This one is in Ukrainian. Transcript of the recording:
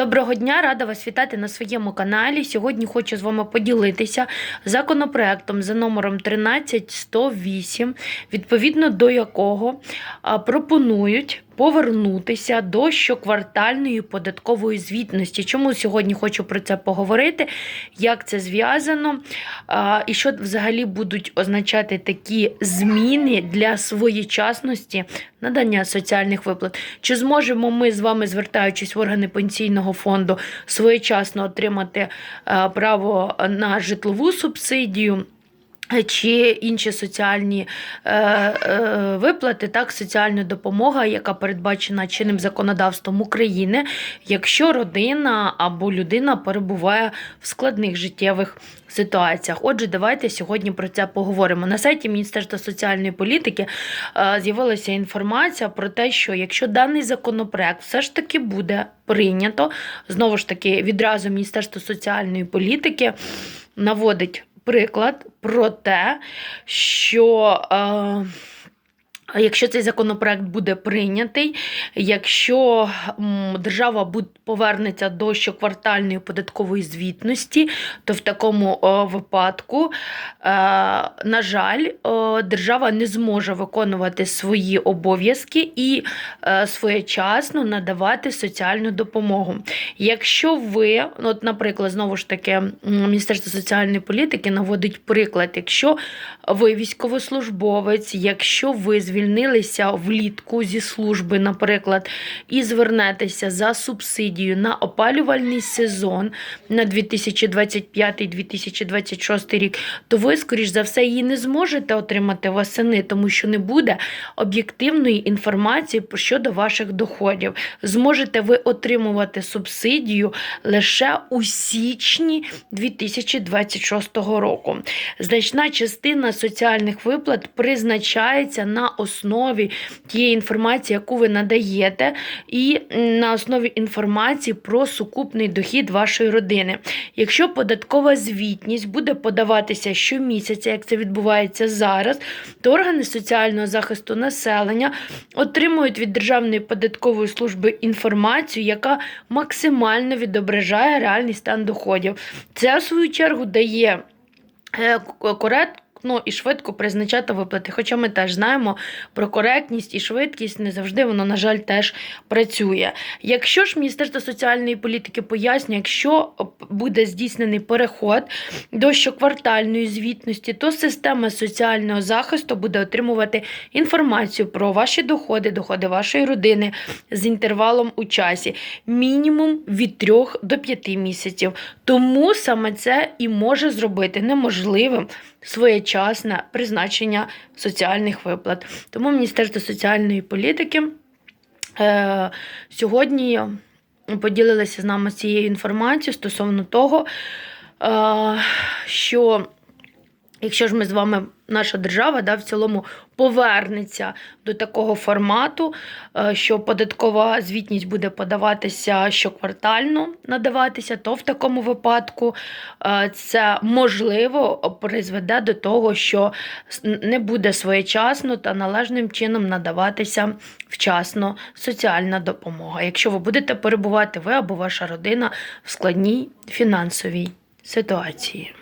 Доброго дня, рада вас вітати на своєму каналі. Сьогодні хочу з вами поділитися законопроектом за номером 13108, відповідно до якого пропонують повернутися до щоквартальної податкової звітності. Чому сьогодні хочу про це поговорити? Як це зв'язано? І що взагалі будуть означати такі зміни для своєчасності надання соціальних виплат? Чи зможемо ми з вами, звертаючись в органи пенсійного фонду, своєчасно отримати право на житлову субсидію? Чи інші соціальні е, е, виплати, так, соціальна допомога, яка передбачена чинним законодавством України, якщо родина або людина перебуває в складних життєвих ситуаціях. Отже, давайте сьогодні про це поговоримо. На сайті Міністерства соціальної політики е, з'явилася інформація про те, що якщо даний законопроект все ж таки буде прийнято, знову ж таки, відразу Міністерство соціальної політики наводить приклад про те, що. Е, Якщо цей законопроект буде прийнятий, якщо держава повернеться до щоквартальної податкової звітності, то в такому випадку, е, на жаль, держава не зможе виконувати свої обов'язки і е, своєчасно надавати соціальну допомогу. Якщо ви, от, наприклад, знову ж таки, Міністерство соціальної політики наводить приклад, якщо ви військовослужбовець, якщо ви звільнилися влітку зі служби, наприклад, і звернетеся за субсидію на опалювальний сезон на 2025-2026 рік, то ви, скоріш за все, її не зможете отримати восени, тому що не буде об'єктивної інформації щодо ваших доходів. Зможете ви отримувати субсидію лише у січні 2026 року. Значна частина соціальних виплат призначається на основі тієї інформації, яку ви надаєте, і на основі інформації про сукупний дохід вашої родини. Якщо податкова звітність буде подаватися щомісяця, як це відбувається зараз, то органи соціального захисту населення отримують від Державної податкової служби інформацію, яка максимально відображає реальний стан доходів. Це, в свою чергу, дає е, коректно і швидко призначати виплати. Хоча ми теж знаємо про коректність і швидкість, не завжди воно, на жаль, теж працює. Якщо ж Міністерство соціальної політики пояснює, якщо буде здійснений переход до щоквартальної звітності, то система соціального захисту буде отримувати інформацію про ваші доходи, доходи вашої родини з інтервалом у часі, мінімум від 3 до 5 місяців. Тому саме це і може зробити неможливим своєчасне призначення соціальних виплат. Тому Міністерство соціальної політики е, сьогодні поділилися з нами цією інформацією стосовно того, е, що якщо ж ми з вами, наша держава, да, в цілому повернеться до такого формату, е, що податкова звітність буде подаватися щоквартально надаватися, то в такому випадку е, це можливо призведе до того, що не буде своєчасно та належним чином надаватися вчасно соціальна допомога, якщо ви будете перебувати ви або ваша родина в складній фінансовій ситуації.